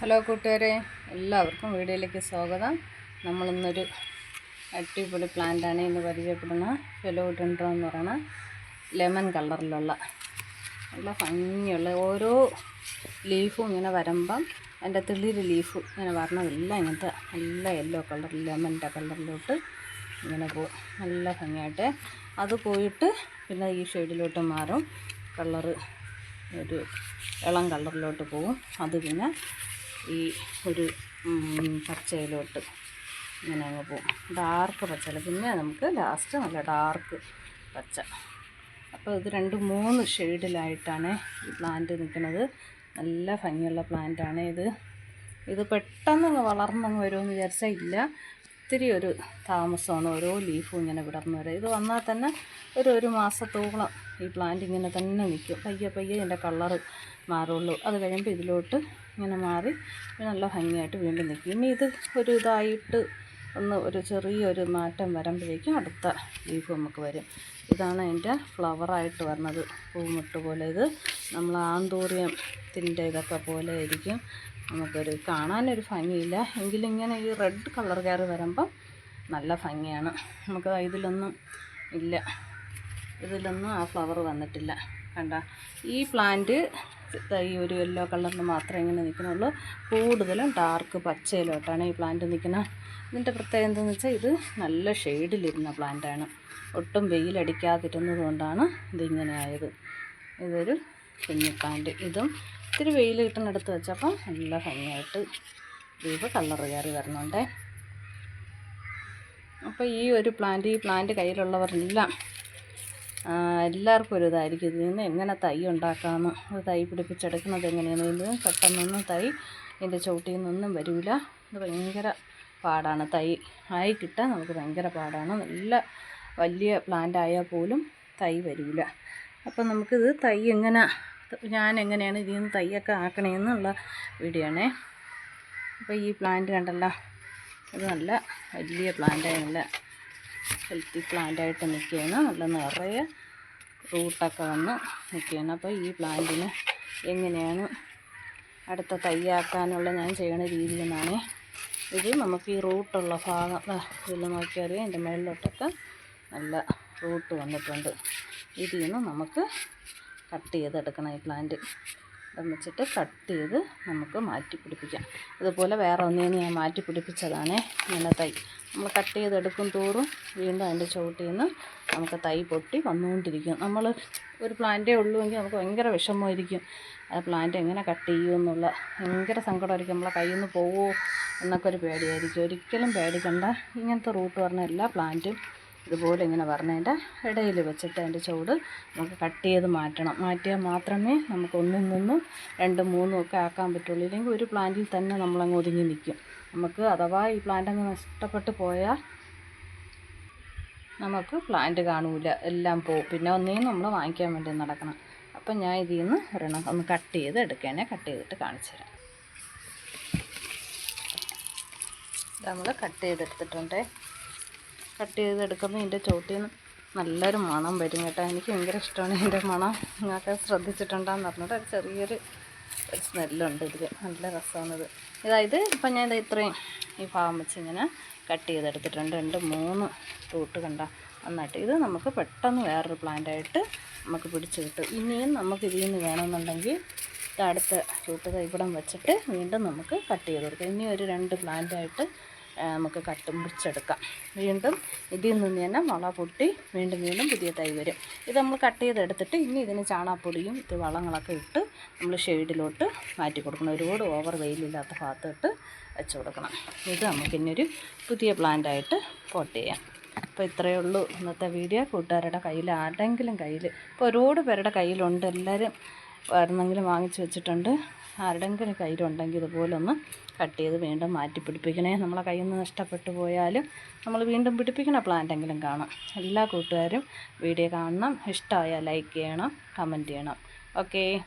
Hello കൂട്ടുകാരെ എല്ലാവർക്കും വീഡിയോയിലേക്ക് സ്വാഗതം. നമ്മളിന്നൊരു അടിപൊളി പ്ലാന്റാണ് ഇന്ന് പരിചയപ്പെടുന്ന ഫെലോഡൻഡ്രോ എന്ന് പറയുന്ന ലെമൺ കളറിലുള്ള നല്ല ഭംഗിയുള്ള ഓരോ ലീഫും ഇങ്ങനെ വരുമ്പം അതിന്റെ തിളിര് ലീഫ് ഇങ്ങനെ വരണതെല്ലാം ഇങ്ങനത്തെ നല്ല യെല്ലോ കളർ ലെമന്റെ കളറിലോട്ട് ഇങ്ങനെ പോകും നല്ല ഭംഗിയായിട്ട് അത് പോയിട്ട് പിന്നെ ഈ ഷെയ്ഡിലോട്ട് മാറും. കളറ് ഒരു ഇളം കളറിലോട്ട് പോകും അത് പിന്നെ ഈ ഒരു പച്ചയിലോട്ട് ഇങ്ങനെ അങ്ങ് പോകും ഡാർക്ക് പച്ച പിന്നെ നമുക്ക് ലാസ്റ്റ് നല്ല ഡാർക്ക് പച്ച. അപ്പോൾ ഇത് രണ്ട് മൂന്ന് ഷെയ്ഡിലായിട്ടാണ് ഈ പ്ലാന്റ് നിൽക്കുന്നത്. നല്ല ഭംഗിയുള്ള പ്ലാന്റാണ് ഇത്. ഇത് പെട്ടെന്ന് വളർന്നങ്ങ് വരുമെന്ന് വിചാരിച്ചാൽ ഇല്ല. ഒത്തിരി ഒരു താമസമാണ് ഓരോ ലീഫും ഇങ്ങനെ വിടർന്നു വരെ. ഇത് വന്നാൽ തന്നെ ഒരു ഒരു മാസത്തോളം ഈ പ്ലാന്റ് ഇങ്ങനെ തന്നെ നിൽക്കും. പയ്യെ പയ്യെ ഇതിന്റെ കളറ് മാറുള്ളൂ. അത് കഴിയുമ്പോൾ ഇതിലോട്ട് ഇങ്ങനെ മാറി. നല്ല ഭംഗിയായിട്ട് വീണ്ടും നിൽക്കും. ഇനി ഇത് ഒരു ഇതായിട്ട് ഒന്ന് ഒരു ചെറിയൊരു മാറ്റം വരുമ്പോഴേക്കും അടുത്ത ലീഫ് നമുക്ക് വരും. ഇതാണ് അതിന്റെ ഫ്ലവറായിട്ട് വരുന്നത്. പൂമുട്ട് പോലെ ഇത്. നമ്മൾ ആന്തൂറിയത്തിന്റെ ഇതൊക്കെ പോലെ ആയിരിക്കും. നമുക്കൊരു കാണാനൊരു ഭംഗിയില്ല. എങ്കിലും ഇങ്ങനെ ഈ റെഡ് കളർ കയറി വരുമ്പം നല്ല ഭംഗിയാണ്. നമുക്ക് ഇതിലൊന്നും ഇല്ല. ഇതിലൊന്നും ആ ഫ്ലവർ വന്നിട്ടില്ല. കണ്ട? ഈ പ്ലാന്റ് ഈ ഒരു യെല്ലോ കളറിൽ മാത്രമേ ഇങ്ങനെ നിൽക്കുന്നുള്ളൂ. കൂടുതലും ഡാർക്ക് പച്ചയിലോട്ടാണ് ഈ പ്ലാന്റ് നിൽക്കുന്നത്. ഇതിന്റെ പ്രത്യേകത എന്താണെന്ന് വെച്ചാൽ ഇത് നല്ല ഷെയ്ഡിലിരുന്ന പ്ലാന്റാണ് ഒട്ടും വെയിലടിക്കാതിരുന്നത് കൊണ്ടാണ് ഇതിങ്ങനെ ആയത്. ഇതൊരു കുഞ്ഞു പ്ലാന്റ് ഇതും ഇത്തിരി വെയിൽ കിട്ടുന്നിടത്ത് വെച്ചപ്പോൾ നല്ല ഭംഗിയായിട്ട് ദീപ കളർ കയറി വരുന്നുണ്ടേ. അപ്പോൾ ഈ ഒരു പ്ലാന്റ് ഈ പ്ലാന്റ് കയ്യിലുള്ളവരെല്ലാം എല്ലാവർക്കും ഒരു ഇതായിരിക്കും. ഇതിൽ നിന്ന് എങ്ങനെ തൈ ഉണ്ടാക്കാമെന്ന് ഒരു തൈ പിടിപ്പിച്ചെടുക്കുന്നത് എങ്ങനെയാണ്? ഇത് പെട്ടെന്നൊന്നും തൈ ഇതിന്റെ ചുവട്ടിൽ നിന്നൊന്നും വരില്ല ഇത് ഭയങ്കര പാടാണ്. തൈ ആയി കിട്ടാൻ നമുക്ക് ഭയങ്കര പാടാണ്. നല്ല വലിയ പ്ലാന്റ് ആയാൽ പോലും തൈ വരില്ല അപ്പം നമുക്കിത് തൈ എങ്ങനെ ഞാൻ എങ്ങനെയാണ് ഇതിൽ നിന്ന് തൈയൊക്കെ ആക്കണേന്നുള്ള വീഡിയോ അപ്പോൾ ഈ പ്ലാന്റ് കണ്ടല്ലോ ഇത് നല്ല വലിയ പ്ലാന്റായി നല്ല ഹെൽത്തി പ്ലാന്റ് ആയിട്ട് നിൽക്കുകയാണ്. നല്ല നിറയെ റൂട്ടൊക്കെ വന്ന് നിൽക്കുകയാണ്. അപ്പോൾ ഈ പ്ലാന്റിന് എങ്ങനെയാണ് അടുത്ത തയ്യാക്കാനുള്ള ഞാൻ ചെയ്യുന്ന രീതി എന്നാണ്. ഇത് നമുക്ക് ഈ റൂട്ടുള്ള ഭാഗം ഇതിൽ നോക്കിയറിയാം എന്റെ മുകളിലോട്ടൊക്കെ നല്ല റൂട്ട് വന്നിട്ടുണ്ട്. ഇതിൽ നിന്ന് നമുക്ക് കട്ട് ചെയ്തെടുക്കണം ഈ പ്ലാന്റ്. വെച്ചിട്ട് കട്ട് ചെയ്ത് നമുക്ക് മാറ്റി പിടിപ്പിക്കാം. അതുപോലെ വേറെ ഒന്നിൽ ഞാൻ മാറ്റി പിടിപ്പിച്ചതാണ് ഇങ്ങനെ തൈ. നമ്മൾ കട്ട് ചെയ്തെടുക്കും തോറും വീണ്ടും അതിന്റെ ചുവട്ടിൽ നിന്ന് നമുക്ക് തൈ പൊട്ടി വന്നുകൊണ്ടിരിക്കും. നമ്മൾ ഒരു പ്ലാന്റേ ഉള്ളൂ എങ്കിൽ നമുക്ക് ഭയങ്കര വിഷമമായിരിക്കും. ആ പ്ലാന്റ് എങ്ങനെ കട്ട് ചെയ്യും എന്നുള്ള ഭയങ്കര സങ്കടമായിരിക്കും. നമ്മളെ കയ്യിൽ നിന്ന് പോവുമോ എന്നൊക്കെ ഒരു പേടിയായിരിക്കും. ഒരിക്കലും പേടിക്കണ്ട. ഇങ്ങനത്തെ റൂട്ട് പറഞ്ഞ എല്ലാ പ്ലാന്റും ഇതുപോലെ ഇങ്ങനെ പറഞ്ഞതിന്റെ ഇടയിൽ വെച്ചിട്ട് അതിന്റെ ചുവട് നമുക്ക് കട്ട് ചെയ്ത് മാറ്റണം. മാറ്റിയാൽ മാത്രമേ നമുക്ക് ഒന്നിൽ നിന്നും രണ്ടും മൂന്നും ഒക്കെ ആക്കാൻ പറ്റുള്ളൂ. ഇല്ലെങ്കിൽ ഒരു പ്ലാന്റിൽ തന്നെ നമ്മളങ്ങ് ഒതുങ്ങി നിൽക്കും. നമുക്ക് അഥവാ ഈ പ്ലാന്റ് അങ്ങ് നഷ്ടപ്പെട്ട് പോയാൽ നമുക്ക് പ്ലാന്റ് കാണൂല. എല്ലാം പോവും. പിന്നെ ഒന്നേന്ന് നമ്മൾ വാങ്ങിക്കാൻ വേണ്ടി നടക്കണം. അപ്പം ഞാൻ ഇതിൽ നിന്ന് ഒരെണ്ണം ഒന്ന് കട്ട് ചെയ്ത് എടുക്കണേ കട്ട് ചെയ്തിട്ട് കാണിച്ചു തരാം. നമ്മൾ കട്ട് ചെയ്തെടുത്തിട്ടുണ്ടേ. കട്ട് ചെയ്തെടുക്കുമ്പോൾ ഇതിന്റെ ചോട്ടിൽ നിന്ന് നല്ലൊരു മണം വരും കേട്ടോ. എനിക്ക് ഭയങ്കര ഇഷ്ടമാണ് ഇതിന്റെ മണം. നിങ്ങൾക്ക് ശ്രദ്ധിച്ചിട്ടുണ്ടാന്ന് പറഞ്ഞത്. ചെറിയൊരു ഒരു സ്മെല്ലുണ്ട് ഇതിൽ നല്ല രസമാണിത് ഇതായത് ഇപ്പം ഞാൻ ഇത് ഈ ഭാഗം വെച്ച് ഇങ്ങനെ കട്ട് ചെയ്തെടുത്തിട്ടുണ്ട്. രണ്ട് മൂന്ന് റൂട്ട് കണ്ട നന്നായിട്ട്. ഇത് നമുക്ക് പെട്ടെന്ന് വേറൊരു പ്ലാന്റായിട്ട് നമുക്ക് പിടിച്ച് കിട്ടും. ഇനിയും നമുക്ക് ഇതിൽ നിന്ന് വേണമെന്നുണ്ടെങ്കിൽ അടുത്ത റൂട്ട് ഇവിടം വെച്ചിട്ട് വീണ്ടും നമുക്ക് കട്ട് ചെയ്ത് കൊടുക്കാം. ഇനി ഒരു രണ്ട് പ്ലാന്റായിട്ട് നമുക്ക് കട്ടും പിടിച്ചെടുക്കാം. വീണ്ടും ഇതിൽ നിന്ന് തന്നെ മുള പൊട്ടി വീണ്ടും വീണ്ടും പുതിയ തൈ വരും. ഇത് നമ്മൾ കട്ട് ചെയ്തെടുത്തിട്ട് ഇനി ഇതിന് ചാണാപ്പൊടിയും ഇത് വളങ്ങളൊക്കെ ഇട്ട് നമ്മൾ ഷെയ്ഡിലോട്ട് മാറ്റി കൊടുക്കണം. ഒരുപാട് ഓവർ വെയിലില്ലാത്ത ഭാഗത്തോട്ട് വെച്ച് കൊടുക്കണം. ഇത് നമുക്കിന്നൊരു പുതിയ പ്ലാന്റായിട്ട് പോട്ട് ചെയ്യാം. അപ്പോൾ ഇത്രയേ ഉള്ളൂ ഇന്നത്തെ വീഡിയോ കൂട്ടുകാരുടെ കയ്യിൽ ആരുടെങ്കിലും കയ്യിൽ ഇപ്പോൾ ഒരുപാട് പേരുടെ കയ്യിലുണ്ട്. എല്ലാവരും ആരുന്നെങ്കിലും വാങ്ങിച്ച് വെച്ചിട്ടുണ്ട്. ആരുടെങ്കിലും കയ്യിലുണ്ടെങ്കിൽ ഇതുപോലെ ഒന്ന് കട്ട് ചെയ്ത് വീണ്ടും മാറ്റി പിടിപ്പിക്കണേ. നമ്മളെ കയ്യിൽ നിന്ന് നഷ്ടപ്പെട്ടു പോയാലും നമ്മൾ വീണ്ടും പിടിപ്പിക്കണ പ്ലാന്റെങ്കിലും കാണാം. എല്ലാ കൂട്ടുകാരും വീഡിയോ കാണണം. ഇഷ്ടമായാൽ ലൈക്ക് ചെയ്യണം കമന്റ് ചെയ്യണം. ഓക്കേ